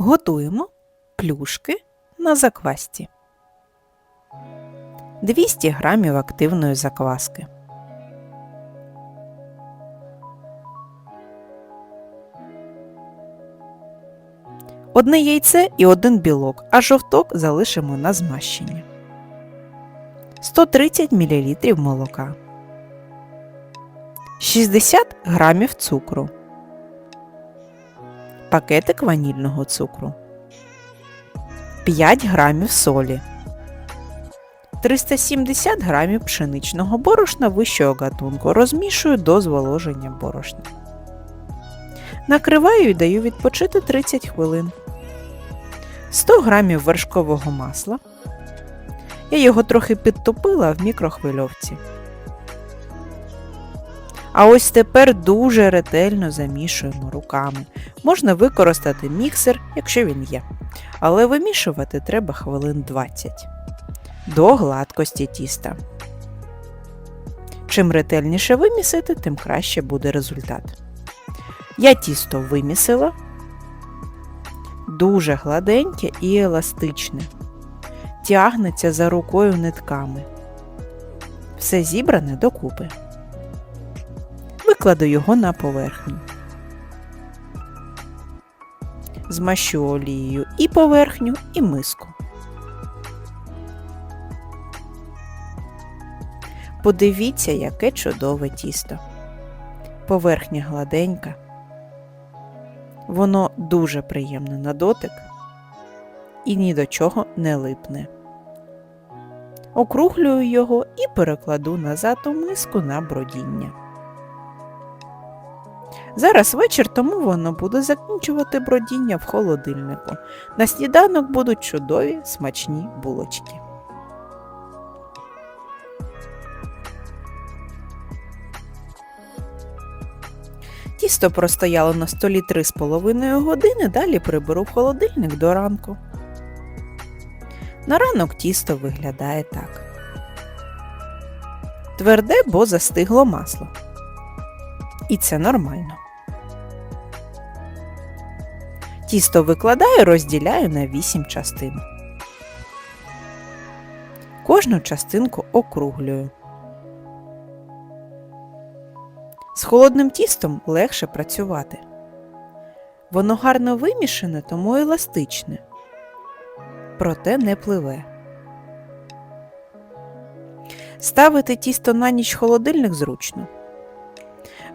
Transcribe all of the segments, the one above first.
Готуємо плюшки на заквасці. 200 грамів активної закваски. Одне яйце і один білок, а жовток залишимо на змащення. 130 мл молока. 60 грамів цукру. Пакетик ванільного цукру. 5 грамів солі. 370 грамів пшеничного борошна вищого гатунку. Розмішую до зволоження борошна. Накриваю і даю відпочити 30 хвилин. 100 грамів вершкового масла. Я його трохи підтопила в мікрохвильовці. А ось тепер дуже ретельно замішуємо руками. Можна використати міксер, якщо він є. Але вимішувати треба хвилин 20 до гладкості тіста. Чим ретельніше вимісити, тим краще буде результат. Я тісто вимісила, дуже гладеньке і еластичне, тягнеться за рукою нитками. Все зібране докупи. Викладу його на поверхню. Змащу олією і поверхню, і миску. Подивіться, яке чудове тісто. Поверхня гладенька. Воно дуже приємне на дотик і ні до чого не липне. Округлюю його і перекладу назад у миску на бродіння. Зараз вечір, тому воно буде закінчувати бродіння в холодильнику. На сніданок будуть чудові смачні булочки. Тісто простояло на столі 3,5 години, далі приберу в холодильник до ранку. На ранок тісто виглядає так. Тверде, бо застигло масло. І це нормально. Тісто викладаю, розділяю на 8 частин. Кожну частинку округлюю. З холодним тістом легше працювати. Воно гарно вимішане, тому еластичне, проте не пливе. Ставити тісто на ніч холодильник зручно.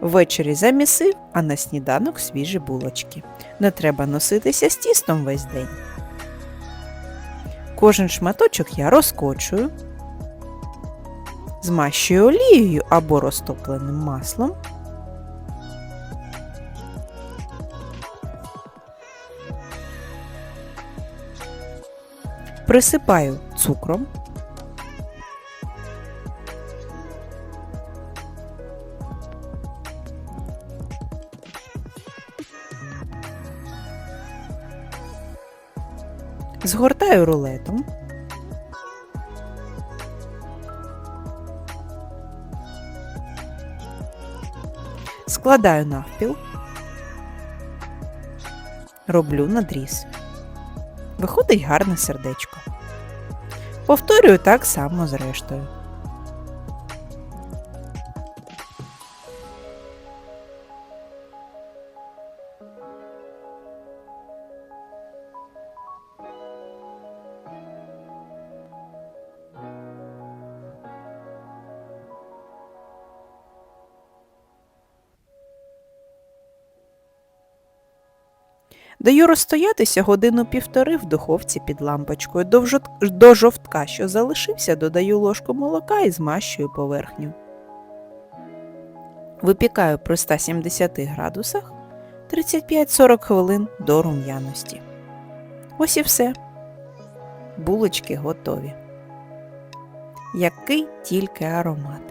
Ввечері замісив, а на сніданок свіжі булочки. Не треба носитися з тістом весь день. Кожен шматочок я розкочую, змащую олією або розтопленим маслом. Присипаю цукром. Згортаю рулетом. Складаю навпіл. Роблю надріз. Виходить гарне сердечко. Повторюю так само з рештою. Даю розстоятися годину півтори в духовці під лампочкою. До жовтка, що залишився, додаю ложку молока і змащую поверхню. Випікаю при 170 градусах 35-40 хвилин до рум'яності. Ось і все. Булочки готові. Який тільки аромат.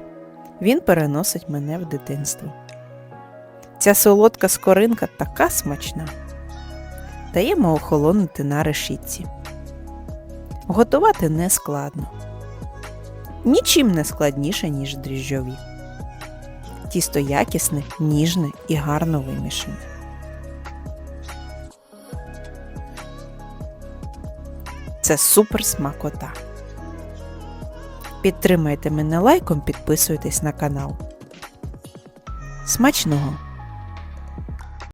Він переносить мене в дитинство. Ця солодка скоринка така смачна. Даємо охолонути на решітці. Готувати не складно. Нічим не складніше, ніж дріжджові. Тісто якісне, ніжне і гарно вимішане. Це супер смакота. Підтримайте мене лайком, підписуйтесь на канал. Смачного!